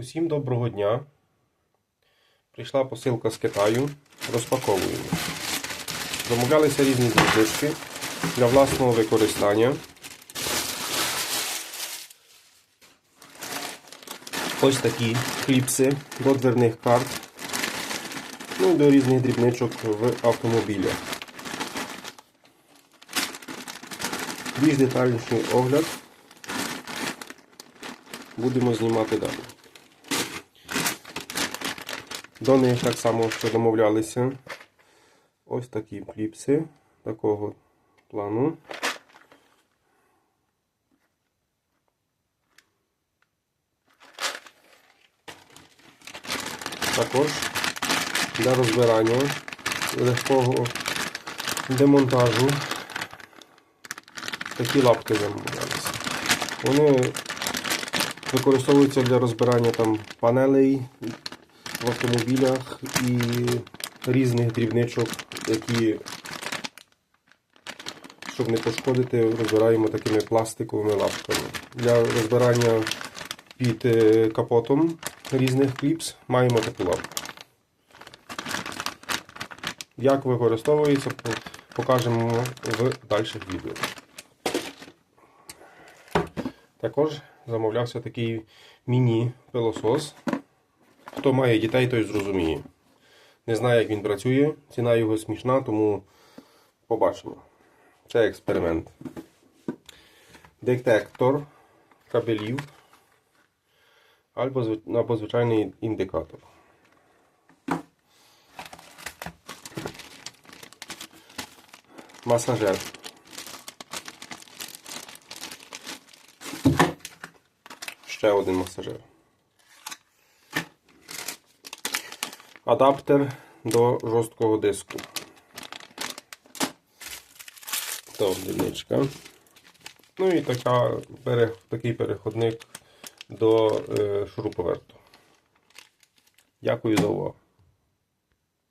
Усім доброго дня. Прийшла посилка з Китаю. Розпаковуємо. Замовлялися різні дрібнички для власного використання. Ось такі кліпси до дверних карт. Ну і до різних дрібничок в автомобілях. Більш детальніший огляд будемо знімати далі. До них так само, що домовлялися. Ось такі кліпси такого плану. Також для розбирання легкого демонтажу такі лапки замовлялися. Вони використовуються для розбирання там панелей в автомобілях і різних дрібничок, які, щоб не пошкодити, розбираємо такими пластиковими лапками. Для розбирання під е, капотом різних кліпс маємо таку лапку. Як використовується, покажемо в дальших відео. Також замовлявся такий міні-пилосос. Хто має дітей, той зрозуміє. Не знаю, як він працює, ціна його смішна, тому побачимо. Це експеримент. Детектор кабелів або, або звичайний індикатор. Масажер. Ще один масажер. Адаптер до жорсткого диску. То одиничка. Ну і така, такий переходник до е, шуруповерту. Дякую за увагу.